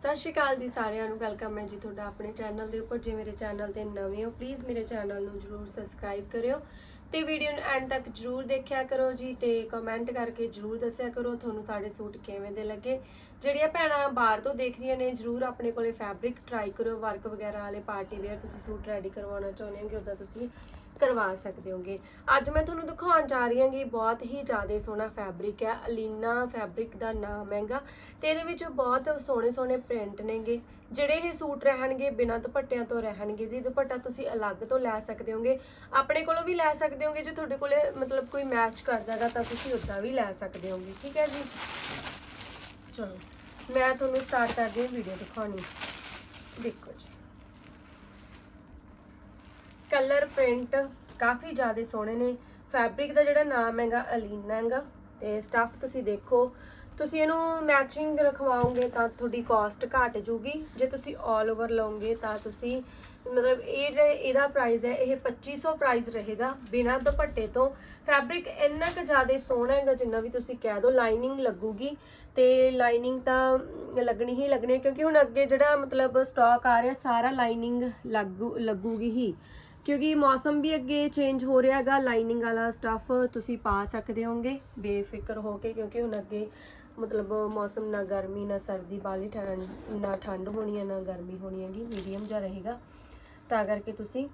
ਸਤਿ ਸ਼੍ਰੀ ਅਕਾਲ ਜੀ ਸਾਰਿਆਂ ਨੂੰ, ਵੈਲਕਮ ਹੈ ਜੀ ਤੁਹਾਡਾ ਆਪਣੇ ਚੈਨਲ ਦੇ ਉੱਪਰ। ਜੇ ਮੇਰੇ ਚੈਨਲ ਤੇ ਨਵੇਂ ਹੋ ਪਲੀਜ਼ ਮੇਰੇ ਚੈਨਲ ਨੂੰ ਜਰੂਰ ਸਬਸਕ੍ਰਾਈਬ ਕਰਿਓ ਤੇ ਵੀਡੀਓ ਨੂੰ ਐਂਡ ਤੱਕ ਜਰੂਰ ਦੇਖਿਆ ਕਰੋ ਜੀ ਤੇ ਕਮੈਂਟ ਕਰਕੇ ਜਰੂਰ ਦੱਸਿਆ ਕਰੋ ਤੁਹਾਨੂੰ ਸਾਡੇ ਸੂਟ ਕਿਵੇਂ ਦੇ ਲੱਗੇ। ਜਿਹੜੀਆਂ ਭੈਣਾਂ ਬਾਹਰ ਤੋਂ ਦੇਖ ਰਹੀਆਂ ਨੇ, ਜਰੂਰ ਆਪਣੇ ਕੋਲੇ ਫੈਬਰਿਕ ਟਰਾਈ ਕਰੋ ਵਰਕ ਵਗੈਰਾ ਵਾਲੇ ਪਾਰਟੀ ਵੇਅਰ ਤੁਸੀਂ ਸੂਟ ਰੈਡੀ ਕਰਵਾਉਣਾ ਚਾਹੁੰਦੇ ਹੋਗੇ ਉਦਾਂ ਤੁਸੀਂ ਕਰਵਾ ਸਕਦੇ ਹੋਗੇ। ਅੱਜ ਮੈਂ ਤੁਹਾਨੂੰ ਦਿਖਾਉਣ ਜਾ ਰਹੀ ਹਾਂ ਕਿ ਬਹੁਤ ਹੀ ਜ਼ਿਆਦਾ ਸੋਹਣਾ ਫੈਬਰਿਕ ਹੈ, ਅਲੀਨਾ ਫੈਬਰਿਕ ਦਾ ਨਾਮ ਹੈਗਾ ਤੇ ਇਹਦੇ ਵਿੱਚ ਬਹੁਤ ਸੋਹਣੇ ਸੋਹਣੇ ਪ੍ਰਿੰਟ ਨੇਗੇ। ਜਿਹੜੇ ਇਹ ਸੂਟ ਰਹਿਣਗੇ, ਬਿਨਾਂ ਦੁਪੱਟਿਆਂ ਤੋਂ ਰਹਿਣਗੇ ਜੀ। ਦੁਪੱਟਾ ਤੁਸੀਂ ਅਲੱਗ ਤੋਂ ਲੈ ਸਕਦੇ ਹੋਗੇ। ਆਪਣੇ ਕੋਲੋਂ ਵੀ ਲੈ ਸਕਦੇ ਹੋਗੇ, ਜੇ ਤੁਹਾਡੇ ਕੋਲੇ ਮਤਲਬ ਕੋਈ ਮੈਚ ਕਰਦਾਗਾ ਤਾਂ ਤੁਸੀਂ ਉਦਾਂ ਵੀ ਲੈ ਸਕਦੇ ਹੋਗੇ। ਠੀਕ ਹੈ ਜੀ? ਚਲੋ, ਮੈਂ ਤੁਹਾਨੂੰ ਸਟਾਰਟ ਕਰਦੀ ਹਾਂ ਵੀਡੀਓ ਦਿਖਾਉਣੀ। ਦੇਖੋ ਜੀ ਕਲਰ ਪ੍ਰਿੰਟ ਕਾਫੀ ਜ਼ਿਆਦਾ ਸੋਹਣੇ ਨੇ। ਫੈਬਰਿਕ ਦਾ ਜਿਹੜਾ ਨਾਮ ਹੈਗਾ ਅਲੀਨਾ ਹੈਗਾ ਤੇ ਸਟੱਫ ਤੁਸੀਂ ਦੇਖੋ। ਤੁਸੀਂ ਇਹਨੂੰ ਮੈਚਿੰਗ ਰਖਵਾਓਗੇ ਤਾਂ ਤੁਹਾਡੀ ਕਾਸਟ ਘਟ ਜੂਗੀ ਜੇ ਤੁਸੀਂ 올 ਓਵਰ ਲਓਗੇ ਤਾਂ ਤੁਸੀਂ ਮਤਲਬ ਇਹ ਜਿਹੜਾ ਇਹਦਾ ਪ੍ਰਾਈਸ ਹੈ, ਇਹ 2500 ਪ੍ਰਾਈਸ ਰਹੇਗਾ ਬਿਨਾਂ ਦੁਪੱਟੇ ਤੋਂ। ਫੈਬਰਿਕ ਇੰਨਾ ਕੁ ਜ਼ਿਆਦਾ ਸੋਹਣਾ ਹੈਗਾ ਜਿੰਨਾ ਵੀ ਤੁਸੀਂ ਕਹਿ ਦੋ ਲਾਈਨਿੰਗ ਲੱਗੂਗੀ। ਤੇ ਲਾਈਨਿੰਗ ਤਾਂ ਲੱਗਣੀ ਹੀ ਲੱਗਣੀ ਕਿਉਂਕਿ ਹੁਣ ਅੱਗੇ ਜਿਹੜਾ ਮਤਲਬ ਸਟਾਕ ਆ ਰਿਹਾ, ਸਾਰਾ ਲਾਈਨਿੰਗ ਲੱਗੂ ਲੱਗੂਗੀ ਹੀ। ਕਿਉਂਕਿ ਮੌਸਮ ਵੀ ਅੱਗੇ ਚੇਂਜ ਹੋ ਰਿਹਾ ਹੈਗਾ ਲਾਈਨਿੰਗ ਵਾਲਾ ਸਟੱਫ ਤੁਸੀਂ ਪਾ ਸਕਦੇ ਹੋਗੇ ਬੇਫਿਕਰ ਹੋ ਕੇ ਕਿਉਂਕਿ ਹੁਣ ਅੱਗੇ ਮਤਲਬ ਮੌਸਮ ਨਾ ਗਰਮੀ, ਨਾ ਸਰਦੀ, ਬਾਲੀ ਠੰਡ, ਨਾ ਠੰਡ ਹੋਣੀ ਹੈ, ਨਾ ਗਰਮੀ ਹੋਣੀ ਹੈਗੀ ਮੀਡੀਅਮ ਜਿਹਾ ਰਹੇਗਾ। ਤਾਂ ਕਰਕੇ ਤੁਸੀਂ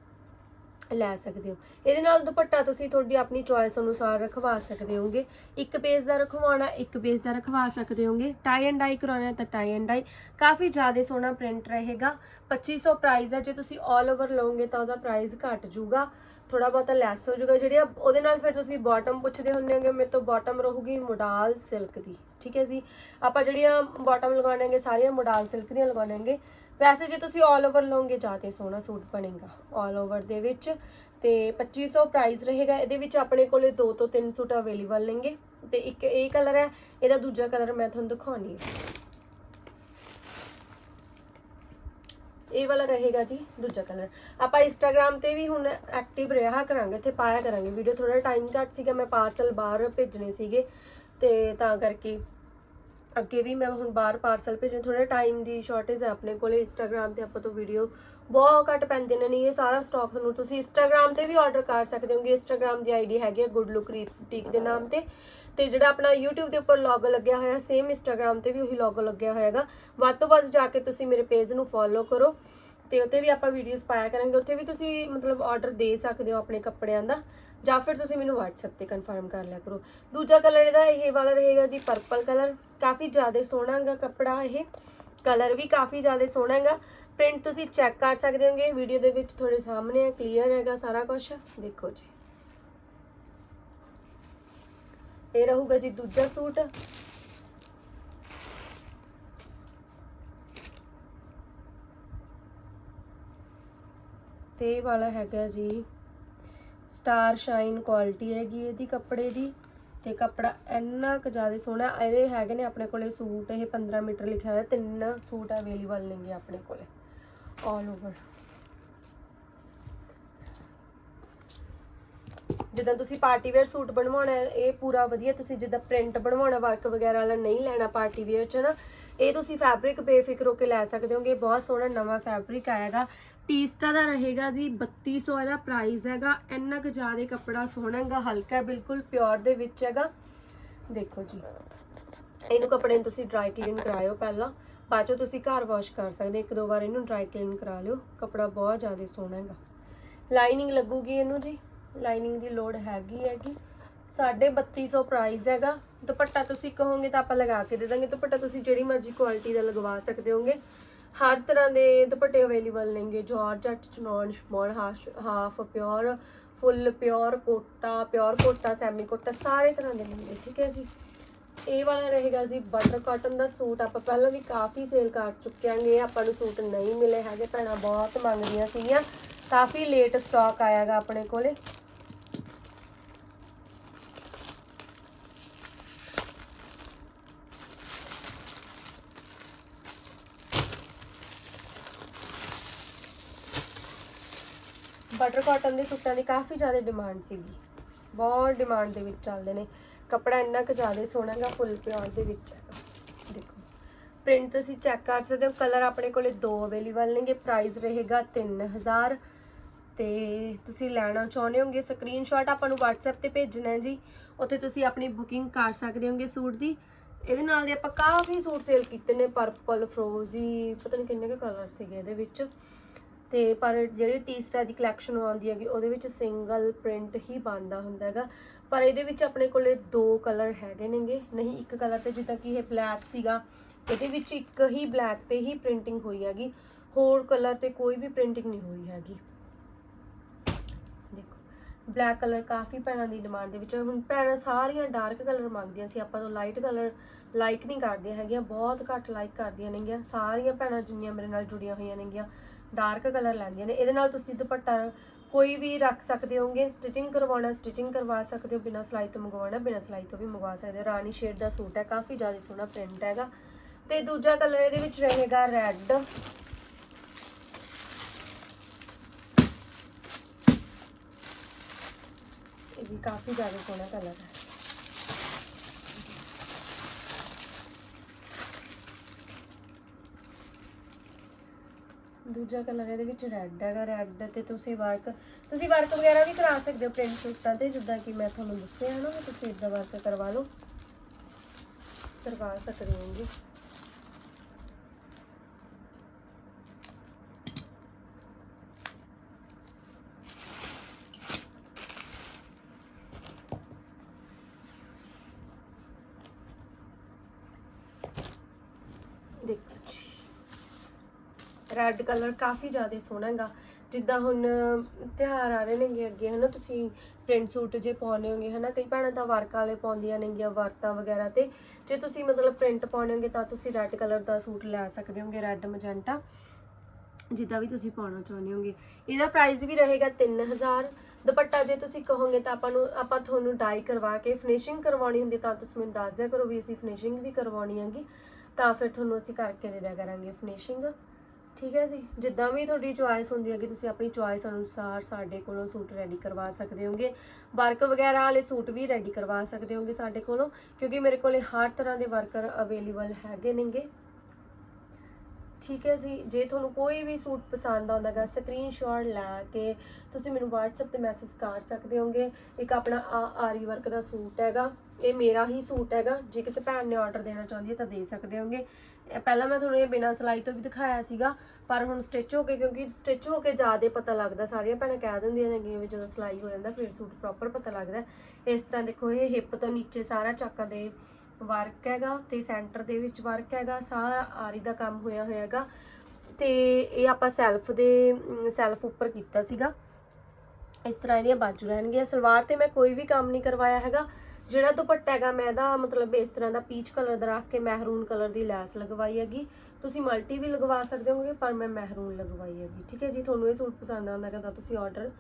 ਲੈ ਸਕਦੇ ਹੋ। ਇਹਦੇ ਨਾਲ ਦੁਪੱਟਾ ਤੁਸੀਂ ਤੁਹਾਡੀ ਆਪਣੀ ਚੋਇਸ ਅਨੁਸਾਰ ਰਖਵਾ ਸਕਦੇ ਹੋਗੇ। ਇੱਕ ਪੇਜ ਦਾ ਰਖਵਾਉਣਾ, ਇੱਕ ਪੇਜ ਦਾ ਰਖਵਾ ਸਕਦੇ ਹੋਗੇ। ਟਾਈ ਐਂਡ ਡਾਈ ਕਰਾਉਣਾ ਤਾਂ ਟਾਈ ਐਂਡ ਡਾਈ ਕਾਫੀ ਜ਼ਿਆਦਾ ਸੋਹਣਾ ਪ੍ਰਿੰਟ ਰਹੇਗਾ। 2500 ਪ੍ਰਾਈਸ ਹੈ। ਜੇ ਤੁਸੀਂ 올 ਓਵਰ ਲਓਗੇ ਤਾਂ ਉਹਦਾ ਪ੍ਰਾਈਸ ਘਟ ਜਾਊਗਾ। ਥੋੜਾ ਬਹੁਤਾ ਲੈਸ ਹੋ ਜਾਊਗਾ। ਜਿਹੜੇ ਉਹਦੇ ਨਾਲ ਫਿਰ ਤੁਸੀਂ ਬਾਟਮ ਪੁੱਛਦੇ ਹੁੰਦੇ ਹੋਗੇ, ਮੇਰੇ ਤੋਂ ਬਾਟਮ ਰਹੂਗੀ ਮੋਡਾਲ ਸਿਲਕ ਦੀ। ਠੀਕ ਹੈ ਜੀ? ਆਪਾਂ ਜਿਹੜੀਆਂ ਬਾਟਮ ਲਗਾਉਣਾਂਗੇ ਸਾਰੀਆਂ ਮੋਡਾਲ ਸਿਲਕ ਦੀਆਂ ਲਗਾਉਣਾਂਗੇ ਵੈਸੇ ਜੇ ਤੁਸੀਂ 올 ਓਵਰ ਲਓਗੇ ਜ਼ਿਆਦਾ ਸੋਹਣਾ ਸੂਟ ਬਣੇਗਾ 올 ਓਵਰ ਦੇ ਵਿੱਚ। ਤੇ 2500 ਪ੍ਰਾਈਸ ਰਹੇਗਾ। ਇਹਦੇ ਵਿੱਚ ਆਪਣੇ ਕੋਲੇ ਦੋ ਤੋਂ ਤਿੰਨ ਸੂਟ ਅਵੇਲੇਬਲ ਨੇਗੇ। ਤੇ ਇੱਕ ਇਹ ਕਲਰ ਹੈ, ਇਹਦਾ ਦੂਜਾ ਕਲਰ ਮੈਂ ਤੁਹਾਨੂੰ ਦਿਖਾਉਣੀ ਹੈ। ਇਹ ਵਾਲਾ ਰਹੇਗਾ ਜੀ, ਦੂਜਾ ਕਲਰ ਆਪਾਂ ਇੰਸਟਾਗ੍ਰam ਤੇ ਵੀ ਹੁਣ ਐਕਟਿਵ ਰਿਹਾ ਕਰਾਂਗੇ, ਇੱਥੇ ਪਾਇਆ ਕਰਾਂਗੇ। ਵੀਡੀਓ ਥੋੜਾ ਟਾਈਮ ਘੱਟ ਸੀਗਾ, ਮੈਂ ਪਾਰਸਲ ਬਾਹਰ ਭੇਜਣੇ ਸੀਗੇ। ਤੇ ਤਾਂ ਕਰਕੇ ਅੱਗੇ ਵੀ ਮੈਂ ਹੁਣ ਬਾਹਰ ਪਾਰਸਲ ਭੇਜਣ ਥੋੜਾ ਟਾਈਮ ਦੀ ਸ਼ਾਰਟੇਜ ਹੈ ਆਪਣੇ ਕੋਲੇ ਇੰਸਟਾਗ੍ਰam ਤੇ ਆਪਾਂ ਤੋਂ ਵੀਡੀਓ ਬਹੁਤ ਘੱਟ ਪੈਂਦੇ ਨੇ, ਨਹੀਂ ਇਹ ਸਾਰਾ ਸਟਾਕ ਤੁਹਾਨੂੰ ਤੁਸੀਂ ਇੰਸਟਾਗ੍ਰam ਤੇ ਵੀ ਆਰਡਰ ਕਰ ਸਕਦੇ ਹੋਗੇ। ਇੰਸਟਾਗ੍ਰam ਦੀ ਆਈਡੀ ਹੈਗੀ ਹੈ ਗੁੱਡ ਲੁੱਕ ਰੀਪਸ ਬੁਟੀਕ ਦੇ ਨਾਮ ਤੇ। ਤੇ ਜਿਹੜਾ ਆਪਣਾ YouTube ਦੇ ਉੱਪਰ ਲੋਗੋ ਲੱਗਿਆ ਹੋਇਆ ਸੇਮ ਇੰਸਟਾਗ੍ਰam ਤੇ ਵੀ ਉਹੀ ਲੋਗੋ ਲੱਗਿਆ ਹੋਇਆਗਾ। ਵੱਧ ਤੋਂ ਵੱਧ ਜਾ ਕੇ ਤੁਸੀਂ ਮੇਰੇ ਪੇਜ ਨੂੰ ਫੋਲੋ ਕਰੋ ਤੇ ਉੱਤੇ ਵੀ ਆਪਾਂ ਵੀਡੀਓਜ਼ ਪਾਇਆ ਕਰਾਂਗੇ। ਉੱਥੇ ਵੀ ਤੁਸੀਂ ਮਤਲਬ ਆਰਡਰ ਦੇ ਸਕਦੇ ਹੋ ਆਪਣੇ ਕੱਪੜਿਆਂ ਦਾ। ਜਾਂ ਫਿਰ ਤੁਸੀਂ ਮੈਨੂੰ WhatsApp ਤੇ ਕਨਫਰਮ ਕਰ ਲਿਆ ਕਰੋ। ਦੂਜਾ ਕਲਰ ਇਹਦਾ ਇਹ ਵਾਲਾ ਰਹੇਗਾ ਜੀ ਪਰਪਲ ਕਲਰ ਕਾਫੀ ਜ਼ਿਆਦਾ ਸੋਹਣਾ ਹੈਗਾ ਕੱਪੜਾ ਇਹ। ਕਲਰ ਵੀ ਕਾਫੀ ਜ਼ਿਆਦਾ ਸੋਹਣਾ ਹੈਗਾ। ਪ੍ਰਿੰਟ ਤੁਸੀਂ ਚੈੱਕ ਕਰ ਸਕਦੇ ਹੋਗੇ ਵੀਡੀਓ ਦੇ ਵਿੱਚ ਤੁਹਾਡੇ ਸਾਹਮਣੇ ਹੈ ਕਲੀਅਰ ਹੈਗਾ ਸਾਰਾ ਕੁਝ ਦੇਖੋ ਜੀ। ਇਹ ਰਹੂਗਾ ਜੀ ਦੂਜਾ ਸੂਟ। ਤੇ ਇਹ ਵਾਲਾ ਹੈਗਾ ਜੀ ਸਟਾਰ ਸ਼ਾਈਨ ਕੁਆਲਿਟੀ ਹੈਗੀ ਇਹਦੀ ਕੱਪੜੇ ਦੀ ਤੇ ਕੱਪੜਾ ਇੰਨਾ ਕੁ ਜ਼ਿਆਦਾ ਸੋਹਣਾ ਇਹਦੇ ਹੈਗੇ ਨੇ ਆਪਣੇ ਕੋਲੇ ਸੂਟ, ਇਹ 15 ਮੀਟਰ ਲਿਖਿਆ ਹੋਇਆ, ਤਿੰਨ ਸੂਟ ਅਵੇਲੇਬਲ ਨੇਗੇ ਆਪਣੇ ਕੋਲੇ ਆਲ ਓਵਰ ਜਿੱਦਾਂ ਤੁਸੀਂ ਪਾਰਟੀ ਵੇਅਰ ਸੂਟ ਬਣਵਾਉਣਾ ਹੈ, ਇਹ ਪੂਰਾ ਵਧੀਆ, ਤੁਸੀਂ ਜਿੱਦਾਂ ਪ੍ਰਿੰਟ ਬਣਵਾਉਣਾ, ਵਰਕ ਵਗੈਰਾ ਵਾਲਾ ਨਹੀਂ ਲੈਣਾ ਪਾਰਟੀ ਵੇਅਰ ਚ ਨਾ, ਇਹ ਤੁਸੀਂ ਫੈਬਰਿਕ ਬੇਫਿਕਰ ਹੋ ਕੇ ਲੈ ਸਕਦੇ ਹੋਗੇ, ਬਹੁਤ ਸੋਹਣਾ ਨਵਾਂ ਫੈਬਰਿਕ ਆਏਗਾ। ਟੀਸਟਾ ਦਾ ਰਹੇਗਾ ਜੀ 3200 ਇਹਦਾ ਪ੍ਰਾਈਸ ਹੈਗਾ, ਇੰਨਾ ਕੁ ਜ਼ਿਆਦਾ ਕੱਪੜਾ ਸੋਹਣਾ ਹੈਗਾ, ਹਲਕਾ ਬਿਲਕੁਲ ਪਿਓਰ ਦੇ ਵਿੱਚ ਹੈਗਾ। ਦੇਖੋ ਜੀ, ਇਹਨੂੰ ਕੱਪੜੇ ਨੂੰ ਤੁਸੀਂ ਡਰਾਈ ਕਲੀਨ ਕਰਾਇਓ ਪਹਿਲਾਂ, ਬਾਅਦ ਚੋਂ ਤੁਸੀਂ ਘਰ ਵਾਸ਼ ਕਰ ਸਕਦੇ, ਇੱਕ ਦੋ ਵਾਰ ਇਹਨੂੰ ਡਰਾਈ ਕਲੀਨ ਕਰਾ ਲਿਓ, ਕੱਪੜਾ ਬਹੁਤ ਜ਼ਿਆਦਾ ਸੋਹਣਾ ਹੈਗਾ। ਲਾਈਨਿੰਗ ਲੱਗੂਗੀ ਇਹਨੂੰ ਜੀ। ਲਾਈਨਿੰਗ ਦੀ ਲੋੜ ਹੈਗੀ ਹੈਗੀ। 3250 ਪ੍ਰਾਈਸ ਹੈਗਾ। ਦੁਪੱਟਾ ਤੁਸੀਂ ਕਹੋਗੇ ਤਾਂ ਆਪਾਂ ਲਗਾ ਕੇ ਦੇ ਦਾਂਗੇ। ਦੁਪੱਟਾ ਤੁਸੀਂ ਜਿਹੜੀ ਮਰਜ਼ੀ ਕੁਆਲਿਟੀ ਦਾ ਲਗਵਾ ਸਕਦੇ ਹੋਗੇ। ਹਰ ਤਰ੍ਹਾਂ ਦੇ ਦੁਪੱਟੇ ਅਵੇਲੇਬਲ ਨੇਗੇ। Georgette chinon ਸ਼ਮੌਨ half pure full pure Kota pure Kota semi Kota, ਸਾਰੇ ਤਰ੍ਹਾਂ ਦੇ ਨੇਗੇ, ਠੀਕ ਹੈ ਜੀ। ਇਹ ਵਾਲਾ ਰਹੇਗਾ ਜੀ ਬਟਰ ਕਾਟਨ ਦਾ ਸੂਟ। ਆਪਾਂ ਪਹਿਲਾਂ ਵੀ ਕਾਫੀ ਸੇਲ ਕਰ ਚੁੱਕੇ ਆਂਗੇ ਆਪਾਂ ਨੂੰ ਸੂਟ ਨਹੀਂ ਮਿਲੇ ਹੈਗੇ। ਭੈਣਾਂ ਬਹੁਤ ਮੰਗਦੀਆਂ ਸੀਗੀਆਂ। ਕਾਫੀ ਲੇਟ ਸਟਾਕ ਆਇਆਗਾ ਆਪਣੇ ਕੋਲੇ। ਬਟਰ ਕਾਟਨ ਦੇ ਸੂਟਾਂ ਦੀ ਕਾਫੀ ਜ਼ਿਆਦਾ ਡਿਮਾਂਡ ਸੀਗੀ। ਬਹੁਤ ਡਿਮਾਂਡ ਦੇ ਵਿੱਚ ਚੱਲਦੇ ਨੇ। ਕੱਪੜਾ ਇੰਨਾ ਕੁ ਜ਼ਿਆਦਾ ਸੋਹਣਾ ਹੈਗਾ ਫੁੱਲ ਪਿਓਰ ਦੇ ਵਿੱਚ ਹੈਗਾ। ਦੇਖੋ ਪ੍ਰਿੰਟ ਤੁਸੀਂ ਚੈੱਕ ਕਰ ਸਕਦੇ ਹੋ ਕਲਰ ਆਪਣੇ ਕੋਲੇ ਦੋ ਅਵੇਲੇਬਲ ਨੇਗੇ ਪ੍ਰਾਈਸ ਰਹੇਗਾ 3000 ਤੇ ਤੁਸੀਂ ਲੈਣਾ ਚਾਹੁੰਦੇ ਹੋਗੇ ਸਕਰੀਨਸ਼ਾਟ ਆਪਾਂ ਨੂੰ WhatsApp ਤੇ ਭੇਜਣਾ ਹੈ ਜੀ। ਉੱਥੇ ਤੁਸੀਂ ਆਪਣੀ ਬੁਕਿੰਗ ਕਰ ਸਕਦੇ ਹੋਗੇ ਸੂਟ ਦੀ। ਇਹਦੇ ਨਾਲ ਦੇ ਆਪਾਂ ਕਾਫੀ ਸੂਟ ਸੇਲ ਕੀਤੇ ਨੇ ਪਰਪਲ ਫਰੋਜ਼ੀ ਪਤਾ ਨਹੀਂ ਕਿੰਨੇ ਕੁ ਕਲਰ ਸੀਗੇ ਇਹਦੇ ਵਿੱਚ। ਤੇ ਪਰ ਜਿਹੜੀ ਟੀਸਰਾ ਦੀ ਕਲੈਕਸ਼ਨ ਆਉਂਦੀ ਹੈਗੀ, ਉਹਦੇ ਵਿੱਚ ਸਿੰਗਲ ਪ੍ਰਿੰਟ ਹੀ ਬਣਦਾ ਹੁੰਦਾ ਹੈਗਾ। ਪਰ ਇਹਦੇ ਵਿੱਚ ਆਪਣੇ ਕੋਲੇ ਦੋ ਕਲਰ ਹੈਗੇ ਨੇਗੇ। ਨਹੀਂ, ਇੱਕ ਕਲਰ ਤੇ ਜਿੱਦਾਂ ਕਿ ਇਹ ਬਲੈਕ ਸੀਗਾ, ਇਹਦੇ ਵਿੱਚ ਇੱਕ ਹੀ ਬਲੈਕ ਤੇ ਹੀ ਪ੍ਰਿੰਟਿੰਗ ਹੋਈ ਹੈਗੀ। ਹੋਰ ਕਲਰ ਤੇ ਕੋਈ ਵੀ ਪ੍ਰਿੰਟਿੰਗ ਨਹੀਂ ਹੋਈ ਹੈਗੀ। ਦੇਖੋ ਬਲੈਕ ਕਲਰ ਕਾਫੀ ਭੈਣਾਂ ਦੀ ਡਿਮਾਂਡ ਦੇ ਵਿੱਚ ਹੁਣ ਭੈਣਾਂ ਸਾਰੀਆਂ ਡਾਰਕ ਕਲਰ ਮੰਗਦੀਆਂ ਸੀ। ਆਪਾਂ ਤੋਂ ਲਾਈਟ ਕਲਰ ਲਾਈਕ ਨਹੀਂ ਕਰਦੀਆਂ ਹੈਗੀਆਂ ਬਹੁਤ ਘੱਟ ਲਾਈਕ ਕਰਦੀਆਂ ਨੇਗੀਆਂ। ਸਾਰੀਆਂ ਭੈਣਾਂ ਜਿੰਨੀਆਂ ਮੇਰੇ ਨਾਲ ਜੁੜੀਆਂ ਹੋਈਆਂ ਨੇਗੀਆਂ। ਡਾਰਕ ਕਲਰ ਲੈਂਦੀਆਂ ਨੇ। ਇਹਦੇ ਨਾਲ ਤੁਸੀਂ ਦੁਪੱਟਾ ਕੋਈ ਵੀ ਰੱਖ ਸਕਦੇ ਹੋਗੇ ਸਟਿਚਿੰਗ ਕਰਵਾਉਣਾ ਸਟਿਚਿੰਗ ਕਰਵਾ ਸਕਦੇ ਹੋ, ਬਿਨਾਂ ਸਿਲਾਈ ਤੋਂ ਮੰਗਵਾਉਣਾ, ਬਿਨਾਂ ਸਿਲਾਈ ਤੋਂ ਵੀ ਮੰਗਵਾ ਸਕਦੇ ਹੋ। ਰਾਣੀ ਸ਼ੇਡ ਦਾ ਸੂਟ ਹੈ, ਕਾਫੀ ਜ਼ਿਆਦਾ ਸੋਹਣਾ ਪ੍ਰਿੰਟ ਹੈਗਾ। ਤੇ ਦੂਜਾ ਕਲਰ ਇਹਦੇ ਵਿੱਚ ਰਹੇਗਾ ਰੈੱਡ ਇਹ ਵੀ ਕਾਫੀ ਜ਼ਿਆਦਾ ਸੋਹਣਾ ਕਲਰ ਹੈ। ਦੂਜਾ ਕਲਰ ਇਹਦੇ ਵਿੱਚ ਰੈੱਡ ਹੈਗਾ ਰੈੱਡ ਤੇ ਤੁਸੀਂ ਵਰਕ ਤੁਸੀਂ ਵਰਕ ਵਗੈਰਾ ਵੀ ਕਰਾ ਸਕਦੇ ਹੋ ਪ੍ਰਿੰਟ ਸੂਟਾਂ ਤੇ ਜਿੱਦਾਂ ਕਿ ਮੈਂ ਤੁਹਾਨੂੰ ਦੱਸਿਆ ਨਾ ਵੀ ਤੁਸੀਂ ਇਦਾਂ ਵਰਕ ਕਰਵਾ ਲਓ। ਕਰਵਾ ਸਕਦੇ ਹੋਗੇ ਦੇਖੋ। ਰੈੱਡ ਕਲਰ ਕਾਫੀ ਜ਼ਿਆਦਾ ਸੋਹਣਾ ਹੈਗਾ। ਜਿੱਦਾਂ ਹੁਣ ਤਿਉਹਾਰ ਆ ਰਹੇ ਨੇਗੇ ਅੱਗੇ, ਹਨਾ? ਤੁਸੀਂ ਪ੍ਰਿੰਟ ਸੂਟ ਜੇ ਪਾਉਣੇ ਹੋਗੇ, ਹਨਾ? ਕਈ ਭੈਣਾਂ ਤਾਂ ਵਰਕ ਵਾਲੇ ਪਾਉਂਦੀਆਂ ਨੇਗੀਆਂ, ਵਰਤਾਂ ਵਗੈਰਾ ਤੇ। ਜੇ ਤੁਸੀਂ ਮਤਲਬ ਪ੍ਰਿੰਟ ਪਾਉਣੇ ਹੋਗੇ ਤਾਂ ਤੁਸੀਂ ਰੈੱਡ ਕਲਰ ਦਾ ਸੂਟ ਲੈ ਸਕਦੇ ਹੋਗੇ ਰੈੱਡ ਮਜੈਂਟਾ ਜਿੱਦਾਂ ਵੀ ਤੁਸੀਂ ਪਾਉਣਾ ਚਾਹੁੰਦੇ ਹੋਗੇ। ਇਹਦਾ ਪ੍ਰਾਈਸ ਵੀ ਰਹੇਗਾ 3000 ਦੁਪੱਟਾ ਜੇ ਤੁਸੀਂ ਕਹੋਗੇ ਤਾਂ ਆਪਾਂ ਨੂੰ, ਆਪਾਂ ਤੁਹਾਨੂੰ ਡਾਈ ਕਰਵਾ ਕੇ ਫਿਨਿਸ਼ਿੰਗ ਕਰਵਾਉਣੀ ਹੁੰਦੀ, ਤਾਂ ਤੁਸੀਂ ਮੈਨੂੰ ਦੱਸ ਦਿਆ ਕਰੋ ਵੀ ਅਸੀਂ ਫਿਨਿਸ਼ਿੰਗ ਵੀ ਕਰਵਾਉਣੀ ਹੈਗੀ। ਤਾਂ ਫਿਰ ਤੁਹਾਨੂੰ ਅਸੀਂ ਕਰਕੇ ਦੇ ਦਿਆ ਕਰਾਂਗੇ ਫਿਨਿਸ਼ਿੰਗ ਠੀਕ ਹੈ ਜੀ? ਜਿੱਦਾਂ ਵੀ ਤੁਹਾਡੀ ਚੁਆਇਸ ਹੁੰਦੀ ਹੈ ਕਿ ਤੁਸੀਂ ਆਪਣੀ ਚੁਆਇਸ ਅਨੁਸਾਰ ਸਾਡੇ ਕੋਲੋਂ ਸੂਟ ਰੈਡੀ ਕਰਵਾ ਸਕਦੇ ਹੋਗੇ। ਵਰਕ ਵਗੈਰਾ ਵਾਲੇ ਸੂਟ ਵੀ ਰੈਡੀ ਕਰਵਾ ਸਕਦੇ ਹੋਗੇ ਸਾਡੇ ਕੋਲੋਂ, ਕਿਉਂਕਿ ਮੇਰੇ ਕੋਲੇ ਹਰ ਤਰ੍ਹਾਂ ਦੇ ਵਰਕਰ ਅਵੇਲੇਬਲ ਹੈਗੇ ਨੇਗੇ। ਠੀਕ ਹੈ ਜੀ, ਜੇ ਤੁਹਾਨੂੰ ਕੋਈ ਵੀ ਸੂਟ ਪਸੰਦ ਆਉਂਦਾ ਹੈ ਸਕਰੀਨਸ਼ਾਟ ਲੈ ਕੇ ਤੁਸੀਂ ਮੈਨੂੰ WhatsApp ਤੇ ਮੈਸੇਜ ਕਰ ਸਕਦੇ ਹੋਗੇ। ਇੱਕ ਆਪਣਾ ਆ- ਆਰੀ ਵਰਕ ਦਾ ਸੂਟ ਹੈਗਾ, ਇਹ ਮੇਰਾ ਹੀ ਸੂਟ ਹੈਗਾ, ਜੇ ਕਿਸੇ ਭੈਣ ਨੇ ਆਰਡਰ ਦੇਣਾ ਚਾਹੁੰਦੀ ਹੈ ਤਾਂ ਦੇ ਸਕਦੇ ਹੋਗੇ। ਪਹਿਲਾਂ ਮੈਂ ਤੁਹਾਨੂੰ ਇਹ ਬਿਨਾਂ ਸਿਲਾਈ ਤੋਂ ਵੀ ਦਿਖਾਇਆ ਸੀਗਾ, ਪਰ ਹੁਣ ਸਟਿਚ ਹੋ ਕੇ ਕਿਉਂਕਿ ਸਟਿਚ ਹੋ ਕੇ ਜ਼ਿਆਦਾ ਪਤਾ ਲੱਗਦਾ, ਸਾਰੀਆਂ ਭੈਣਾਂ ਕਹਿ ਦਿੰਦੀਆਂ ਨੇ ਕਿ ਵੀ ਜਦੋਂ ਸਿਲਾਈ ਹੋ ਜਾਂਦਾ, ਫਿਰ ਸੂਟ ਪ੍ਰੋਪਰ ਪਤਾ ਲੱਗਦਾ। ਇਸ ਤਰ੍ਹਾਂ ਦੇਖੋ, ਇਹ ਹਿੱਪ ਤੋਂ ਨੀਚੇ ਸਾਰਾ ਚੱਕਾ ਦੇ ਵਰਕ ਹੈਗਾ, ਤੇ ਸੈਂਟਰ ਦੇ ਵਿੱਚ ਵਰਕ ਹੈਗਾ, ਸਾਰਾ ਆਰੀ ਦਾ ਕੰਮ ਹੋਇਆ ਹੋਇਆ ਹੈਗਾ। ਤੇ ਇਹ ਆਪਾਂ ਸੈਲਫ ਦੇ ਸੈਲਫ ਉੱਪਰ ਕੀਤਾ ਸੀਗਾ। ਇਸ ਤਰ੍ਹਾਂ ਇਹਦੀਆਂ ਬਾਜੂ ਰਹਿਣਗੀਆਂ। ਸਲਵਾਰ ਤੇ ਮੈਂ ਕੋਈ ਵੀ ਕੰਮ ਨਹੀਂ ਕਰਵਾਇਆ ਹੈਗਾ। ਜਿਹੜਾ ਦੁਪੱਟਾ ਹੈਗਾ, ਮੈਂ ਇਹਦਾ ਮਤਲਬ ਇਸ ਤਰ੍ਹਾਂ ਦਾ ਪੀਚ ਕਲਰ ਦਾ ਰੱਖ ਕੇ ਮਹਿਰੂਨ ਕਲਰ ਦੀ ਲੈਸ ਲਗਵਾਈ ਹੈਗੀ। ਤੁਸੀਂ ਮਲਟੀ ਵੀ ਲਗਵਾ ਸਕਦੇ ਹੋਗੇ, ਪਰ ਮੈਂ ਮਹਿਰੂਨ ਲਗਵਾਈ ਹੈਗੀ। ਠੀਕ ਹੈ ਜੀ? ਤੁਹਾਨੂੰ ਇਹ ਸੂਟ ਪਸੰਦ ਆਉਂਦਾ ਹੈ ਤਾਂ ਤੁਸੀਂ ਆਰਡਰ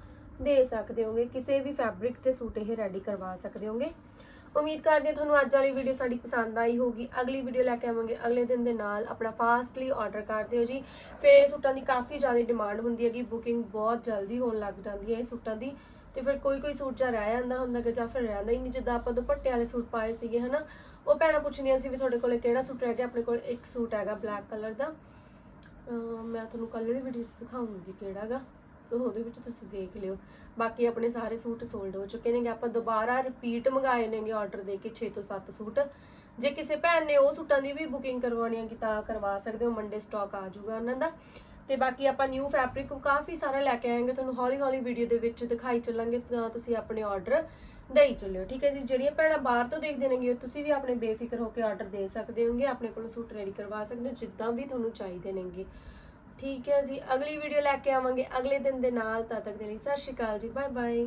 ਦੇ ਸਕਦੇ ਹੋਗੇ। ਕਿਸੇ ਵੀ ਫੈਬਰਿਕ ਤੇ ਸੂਟ ਇਹ ਰੈਡੀ ਕਰਵਾ ਸਕਦੇ ਹੋਗੇ। ਉਮੀਦ ਕਰਦੇ ਹਾਂ ਤੁਹਾਨੂੰ ਅੱਜ ਵਾਲੀ ਵੀਡੀਓ ਸਾਡੀ ਪਸੰਦ ਆਈ ਹੋਗੀ ਅਗਲੀ ਵੀਡੀਓ ਲੈ ਕੇ ਆਵਾਂਗੇ। ਅਗਲੇ ਦਿਨ ਦੇ ਨਾਲ ਆਪਣਾ ਫਾਸਟਲੀ ਆਰਡਰ ਕਰ ਦਿਓ ਜੀ। ਫਿਰ ਇਹ ਸੂਟਾਂ ਦੀ ਕਾਫੀ ਜ਼ਿਆਦਾ ਡਿਮਾਂਡ ਹੁੰਦੀ ਹੈਗੀ। ਬੁਕਿੰਗ ਬਹੁਤ ਜਲਦੀ ਹੋਣ ਲੱਗ ਜਾਂਦੀ ਹੈ ਇਹ ਸੂਟਾਂ ਦੀ। ਤੇ ਫਿਰ ਕੋਈ ਕੋਈ ਸੂਟ ਜਾਂ ਰਹਿ ਜਾਂਦਾ ਹੁੰਦਾ ਕਿ ਜਾਂ ਫਿਰ ਰਹਿੰਦਾ ਹੀ ਨਹੀਂ। ਜਿੱਦਾਂ ਆਪਾਂ ਦੁਪੱਟੇ ਵਾਲੇ ਸੂਟ ਪਾਏ ਸੀਗੇ, ਹਨਾ? ਉਹ ਭੈਣਾਂ ਪੁੱਛਦੀਆਂ ਸੀ ਵੀ ਤੁਹਾਡੇ ਕੋਲੇ ਕਿਹੜਾ ਸੂਟ ਰਹਿ ਗਿਆ? ਆਪਣੇ ਕੋਲ ਇੱਕ ਸੂਟ ਹੈਗਾ ਬਲੈਕ ਕਲਰ ਦਾ। ਮੈਂ ਤੁਹਾਨੂੰ ਕੱਲ੍ਹ ਦੀ ਵੀਡੀਓ 'ਚ ਦਿਖਾਉਂਗੀ ਕਿਹੜਾ ਗਾ ਤੇ ਉਹਦੇ ਵਿੱਚ ਤੁਸੀਂ ਦੇਖ ਲਿਓ। ਬਾਕੀ ਆਪਣੇ ਸਾਰੇ ਸੂਟ ਸੋਲਡ ਹੋ ਚੁੱਕੇ ਨੇਗੇ। ਆਪਾਂ ਦੁਬਾਰਾ ਰਿਪੀਟ ਮੰਗਾਏ ਨੇਗੇ ਆਰਡਰ ਦੇ ਕੇ 6 ਤੋਂ 7 ਸੂਟ। ਜੇ ਕਿਸੇ ਭੈਣ ਨੇ ਉਹ ਸੂਟਾਂ ਦੀ ਵੀ ਬੁਕਿੰਗ ਕਰਵਾਉਣੀ ਹੈ ਤਾਂ ਕਰਵਾ ਸਕਦੇ ਹੋ। ਮੰਡੇ ਸਟਾਕ ਆ ਜਾਊਗਾ ਉਹਨਾਂ ਦਾ। ਤੇ ਬਾਕੀ ਆਪਾਂ ਨਿਊ ਫੈਬਰਿਕ ਕਾਫੀ ਸਾਰਾ ਲੈ ਕੇ ਆਏਗੇ। ਤੁਹਾਨੂੰ ਹੌਲੀ ਹੌਲੀ ਵੀਡੀਓ ਦੇ ਵਿੱਚ ਦਿਖਾਈ ਚੱਲਾਂਗੇ ਤਾਂ ਤੁਸੀਂ ਆਪਣੇ ਆਰਡਰ ਦੇਈ ਚੱਲਿਓ। ਠੀਕ ਹੈ ਜੀ? ਜਿਹੜੀਆਂ ਭੈਣਾਂ ਬਾਹਰ ਤੋਂ ਦੇਖਦੇ ਨੇਗੇ ਤੁਸੀਂ ਵੀ ਆਪਣੇ ਬੇਫਿਕਰ ਹੋ ਕੇ ਆਰਡਰ ਦੇ ਸਕਦੇ ਹੋਗੇ। ਆਪਣੇ ਕੋਲੋਂ ਸੂਟ ਰੈਡੀ ਕਰਵਾ ਸਕਦੇ ਹੋ, ਜਿੱਦਾਂ ਵੀ ਤੁਹਾਨੂੰ ਚਾਹੀਦੇ ਨੇਗੇ। ਠੀਕ ਹੈ ਜੀ, ਅਗਲੀ ਵੀਡੀਓ ਲੈ ਕੇ ਆਵਾਂਗੇ, ਅਗਲੇ ਦਿਨ ਦੇ ਨਾਲ ਤਦ ਤੱਕ ਦੇ ਲਈ ਸਤਿ ਸ਼੍ਰੀ ਅਕਾਲ ਜੀ ਬਾਏ ਬਾਏ